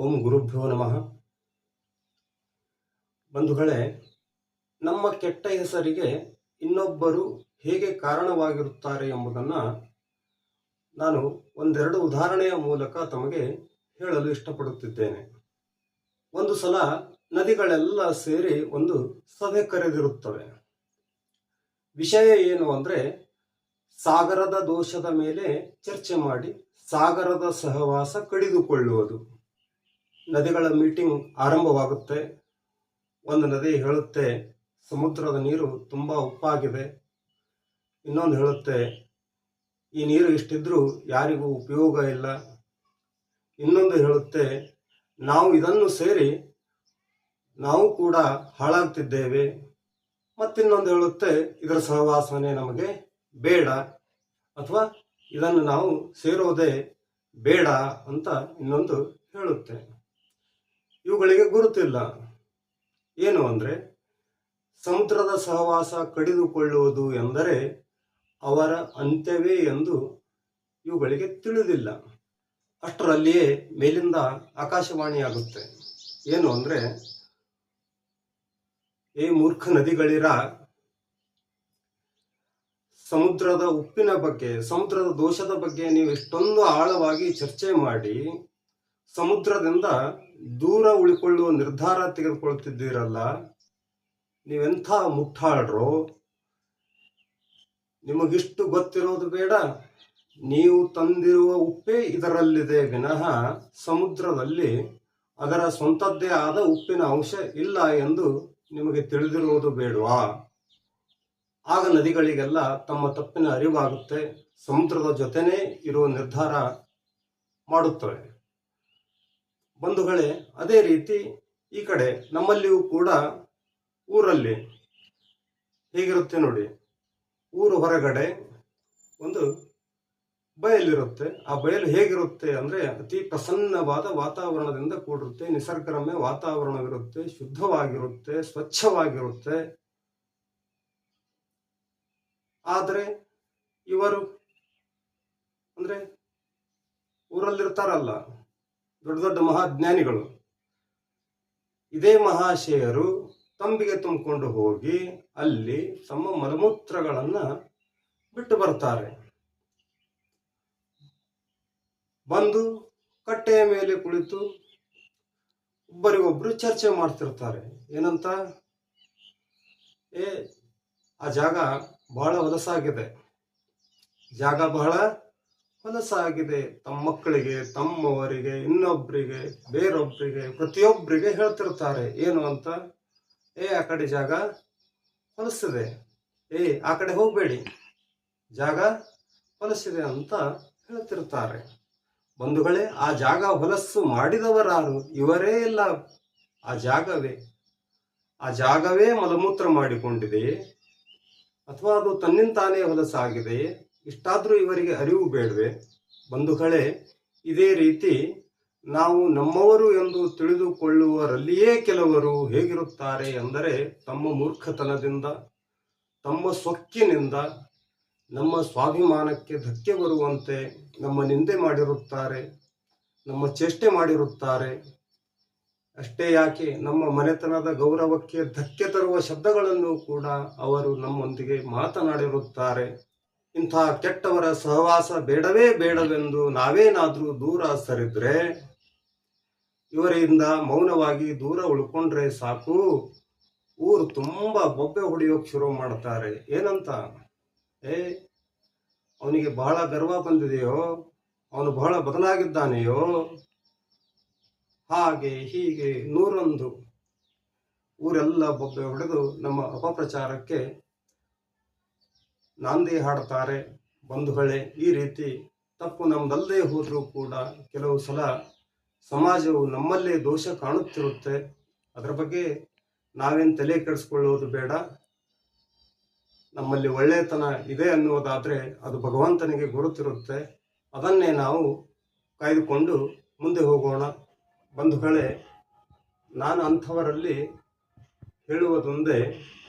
ಓಂ ಗುರುಭ್ಯೋ ನಮಃ. ಬಂಧುಗಳೇ, ನಮ್ಮ ಕೆಟ್ಟ ಹೆಸರಿಗೆ ಇನ್ನೊಬ್ಬರು ಹೇಗೆ ಕಾರಣವಾಗಿರುತ್ತಾರೆ ಎಂಬುದನ್ನು ನಾನು ಒಂದೆರಡು ಉದಾಹರಣೆಯ ಮೂಲಕ ತಮಗೆ ಹೇಳಲು ಇಷ್ಟಪಡುತ್ತಿದ್ದೇನೆ. ಒಂದು ಸಲ ನದಿಗಳೆಲ್ಲ ಸೇರಿ ಒಂದು ಸಭೆ ಕರೆದಿರುತ್ತವೆ. ವಿಷಯ ಏನು ಅಂದರೆ, ಸಾಗರದ ದೋಷದ ಮೇಲೆ ಚರ್ಚೆ ಮಾಡಿ ಸಾಗರದ ಸಹವಾಸ ಕಡಿದುಕೊಳ್ಳುವುದು. ನದಿಗಳ ಮೀಟಿಂಗ್ ಆರಂಭವಾಗುತ್ತೆ. ಒಂದು ನದಿ ಹೇಳುತ್ತೆ, ಸಮುದ್ರದ ನೀರು ತುಂಬ ಉಪ್ಪಾಗಿದೆ. ಇನ್ನೊಂದು ಹೇಳುತ್ತೆ, ಈ ನೀರು ಇಷ್ಟಿದ್ರೂ ಯಾರಿಗೂ ಉಪಯೋಗ ಇಲ್ಲ. ಇನ್ನೊಂದು ಹೇಳುತ್ತೆ, ನಾವು ಇದನ್ನು ಸೇರಿ ನಾವು ಕೂಡ ಹಾಳಾಗ್ತಿದ್ದೇವೆ. ಮತ್ತಿನ್ನೊಂದು ಹೇಳುತ್ತೆ, ಇದರ ಸಹವಾಸನೆ ನಮಗೆ ಬೇಡ. ಅಥವಾ ಇದನ್ನು ನಾವು ಸೇರೋದೇ ಬೇಡ ಅಂತ ಇನ್ನೊಂದು ಹೇಳುತ್ತೆ. ಇವುಗಳಿಗೆ ಗುರುತಿಲ್ಲ. ಏನು ಅಂದರೆ, ಸಮುದ್ರದ ಸಹವಾಸ ಕಡಿದುಕೊಳ್ಳುವುದು ಎಂದರೆ ಅವರ ಅಂತ್ಯವೇ ಎಂದು ಇವುಗಳಿಗೆ ತಿಳಿದಿಲ್ಲ. ಅಷ್ಟರಲ್ಲಿಯೇ ಮೇಲಿಂದ ಆಕಾಶವಾಣಿಯಾಗುತ್ತೆ. ಏನು ಅಂದರೆ, ಏ ಮೂರ್ಖ ನದಿಗಳಿರ, ಸಮುದ್ರದ ಉಪ್ಪಿನ ಬಗ್ಗೆ, ಸಮುದ್ರದ ದೋಷದ ಬಗ್ಗೆ ನೀವು ಎಷ್ಟೊಂದು ಆಳವಾಗಿ ಚರ್ಚೆ ಮಾಡಿ ಸಮುದ್ರದಿಂದ ದೂರ ಉಳಿಕೊಳ್ಳುವ ನಿರ್ಧಾರ ತೆಗೆದುಕೊಳ್ತಿದ್ದೀರಲ್ಲ ನೀವೆಂಥ ಮುಟ್ಟಾಳ್ರು? ನಿಮಗಿಷ್ಟು ಗೊತ್ತಿರೋದು ಬೇಡ. ನೀವು ತಂದಿರುವ ಉಪ್ಪೇ ಇದರಲ್ಲಿದೆ ವಿನಃ ಸಮುದ್ರದಲ್ಲಿ ಅದರ ಸ್ವಂತದ್ದೇ ಆದ ಉಪ್ಪಿನ ಅಂಶ ಇಲ್ಲ ಎಂದು ನಿಮಗೆ ತಿಳಿದಿರುವುದು ಬೇಡವಾ? ಆಗ ನದಿಗಳಿಗೆಲ್ಲ ತಮ್ಮ ತಪ್ಪಿನ ಅರಿವಾಗುತ್ತೆ, ಸಮುದ್ರದ ಜೊತೆನೇ ಇರುವ ನಿರ್ಧಾರ ಮಾಡುತ್ತವೆ. ಬಂಧುಗಳೇ, ಅದೇ ರೀತಿ ಈ ಕಡೆ ನಮ್ಮಲ್ಲಿಯೂ ಕೂಡ ಊರಲ್ಲಿ ಹೇಗಿರುತ್ತೆ ನೋಡಿ, ಊರು ಹೊರಗಡೆ ಒಂದು ಬಯಲಿರುತ್ತೆ. ಆ ಬಯಲು ಹೇಗಿರುತ್ತೆ ಅಂದ್ರೆ ಅತಿ ಪ್ರಸನ್ನವಾದ ವಾತಾವರಣದಿಂದ ಕೂಡಿರುತ್ತೆ, ನಿಸರ್ಗರಮ್ಯ ವಾತಾವರಣವಿರುತ್ತೆ, ಶುದ್ಧವಾಗಿರುತ್ತೆ, ಸ್ವಚ್ಛವಾಗಿರುತ್ತೆ. ಆದರೆ ಇವರು ಅಂದ್ರೆ ಊರಲ್ಲಿರ್ತಾರಲ್ಲ ದೊಡ್ಡ ದೊಡ್ಡ ಮಹಾಜ್ಞಾನಿಗಳು. ಇದೇ ಮಹಾಶಯರು ತಂಬಿಗೆ ತುಂಬಿಕೊಂಡು ಹೋಗಿ ಅಲ್ಲಿ ತಮ್ಮ ಮಲಮೂತ್ರಗಳನ್ನ ಬಿಟ್ಟು ಬರ್ತಾರೆ. ಬಂದು ಕಟ್ಟೆಯ ಮೇಲೆ ಕುಳಿತು ಒಬ್ಬರಿಗೊಬ್ಬರು ಚರ್ಚೆ ಮಾಡ್ತಿರ್ತಾರೆ. ಏನಂತ? ಏ, ಆ ಜಾಗ ಬಹಳ ಹೊಲಸಾಗಿದೆ. ಜಾಗ ಬಹಳ ಹೊಲಸಾಗಿದೆ ತಮ್ಮ ಮಕ್ಕಳಿಗೆ, ತಮ್ಮವರಿಗೆ ಇನ್ನೊಬ್ಬರಿಗೆ ಬೇರೊಬ್ಬರಿಗೆ ಪ್ರತಿಯೊಬ್ಬರಿಗೆ ಹೇಳ್ತಿರ್ತಾರೆ. ಏನು ಅಂತ? ಏ, ಆ ಕಡೆ ಜಾಗ ಹೊಲಿಸಿದೆ. ಏ, ಆ ಕಡೆ ಹೋಗಬೇಡಿ. ಜಾಗ ಹೊಲಿಸಿದೆ ಅಂತ ಹೇಳ್ತಿರ್ತಾರೆ. ಬಂಧುಗಳೇ, ಆ ಜಾಗ ಹೊಲಸ್ಸು ಮಾಡಿದವರಾರು ಇವರೇ ಇಲ್ಲ. ಆ ಜಾಗವೇ. ಆ ಜಾಗವೇ ಮಲಮೂತ್ರ ಮಾಡಿಕೊಂಡಿದೆಯೇ ಅಥವಾ ಅದು ತನ್ನಿಂತಾನೇ ಹೊಲಸಾಗಿದೆಯೇ ಇಷ್ಟಾದರೂ ಇವರಿಗೆ ಅರಿವು ಬೇಡವೆ. ಬಂಧುಗಳೇ, ಇದೇ ರೀತಿ ನಾವು ನಮ್ಮವರು ಎಂದು ತಿಳಿದುಕೊಳ್ಳುವರಲ್ಲಿಯೇ ಕೆಲವರು ಹೇಗಿರುತ್ತಾರೆ ಎಂದರೆ ತಮ್ಮ ಮೂರ್ಖತನದಿಂದ, ತಮ್ಮ ಸೊಕ್ಕಿನಿಂದ, ನಮ್ಮ ಸ್ವಾಭಿಮಾನಕ್ಕೆ ಧಕ್ಕೆ ಬರುವಂತೆ ನಮ್ಮ ನಿಂದೆ ಮಾಡಿರುತ್ತಾರೆ, ನಮ್ಮ ಚೇಷ್ಟೆ ಮಾಡಿರುತ್ತಾರೆ. ಅಷ್ಟೇ ಯಾಕೆ, ನಮ್ಮ ಮನೆತನದ ಗೌರವಕ್ಕೆ ಧಕ್ಕೆ ತರುವ ಶಬ್ದಗಳನ್ನು ಕೂಡ ಅವರು ನಮ್ಮೊಂದಿಗೆ ಮಾತನಾಡಿರುತ್ತಾರೆ. ಇಂಥ ಕೆಟ್ಟವರ ಸಹವಾಸ ಬೇಡವೇ ಬೇಡವೆಂದು ನಾವೇನಾದರೂ ದೂರ ಸರಿದ್ರೆ, ಇವರಿಂದ ಮೌನವಾಗಿ ದೂರ ಉಳ್ಕೊಂಡ್ರೆ ಸಾಕು. ಊರು ತುಂಬಾ ಬೊಬ್ಬೆ ಹೊಡೆಯೋಕೆ ಶುರು ಮಾಡ್ತಾರೆ. ಏನಂತ? ಏ, ಅವನಿಗೆ ಬಹಳ ಗರ್ವ ಬಂದಿದೆಯೋ? ಅವನು ಬಹಳ ಬದಲಾಗಿದ್ದಾನೆಯೋ? ಹಾಗೆ ಹೀಗೆ ನೂರೊಂದು ಊರೆಲ್ಲ ಬೊಬ್ಬೆ ಹೊಡೆದು ನಮ್ಮ ಅಪಪ್ರಚಾರಕ್ಕೆ ನಾಂದಿ ಹಾಡ್ತಾರೆ, ಬಂಧುಗಳೇ, ಈ ರೀತಿ ತಪ್ಪು ನಮ್ದಲ್ಲದೇ ಹೋದರೂ ಕೂಡ ಕೆಲವು ಸಲ ಸಮಾಜವು ನಮ್ಮಲ್ಲೇ ದೋಷ ಕಾಣುತ್ತಿರುತ್ತೆ. ಅದರ ಬಗ್ಗೆ ನಾವೇನು ತಲೆ ಕೆಡಿಸ್ಕೊಳ್ಳೋದು ಬೇಡ. ನಮ್ಮಲ್ಲಿ ಒಳ್ಳೆಯತನ ಇದೆ ಅನ್ನುವುದಾದರೆ ಅದು ಭಗವಂತನಿಗೆ ಗುರುತಿರುತ್ತೆ. ಅದನ್ನೇ ನಾವು ಕಾಯ್ದುಕೊಂಡು ಮುಂದೆ ಹೋಗೋಣ. ಬಂಧುಗಳೇ, ನಾನು ಅಂಥವರಲ್ಲಿ ಹೇಳುವುದೊಂದೇ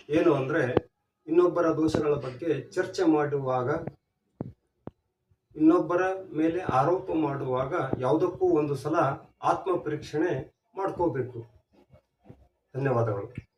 ಏನು ಅಂದರೆ ಇನ್ನೊಬ್ಬರ ದೋಷಗಳ ಬಗ್ಗೆ ಚರ್ಚೆ ಮಾಡುವಾಗ, ಇನ್ನೊಬ್ಬರ ಮೇಲೆ ಆರೋಪ ಮಾಡುವಾಗ ಯಾವುದಕ್ಕೂ ಒಂದು ಸಲ ಆತ್ಮ ಪರೀಕ್ಷಣೆ ಮಾಡ್ಕೋಬೇಕು. ಧನ್ಯವಾದಗಳು.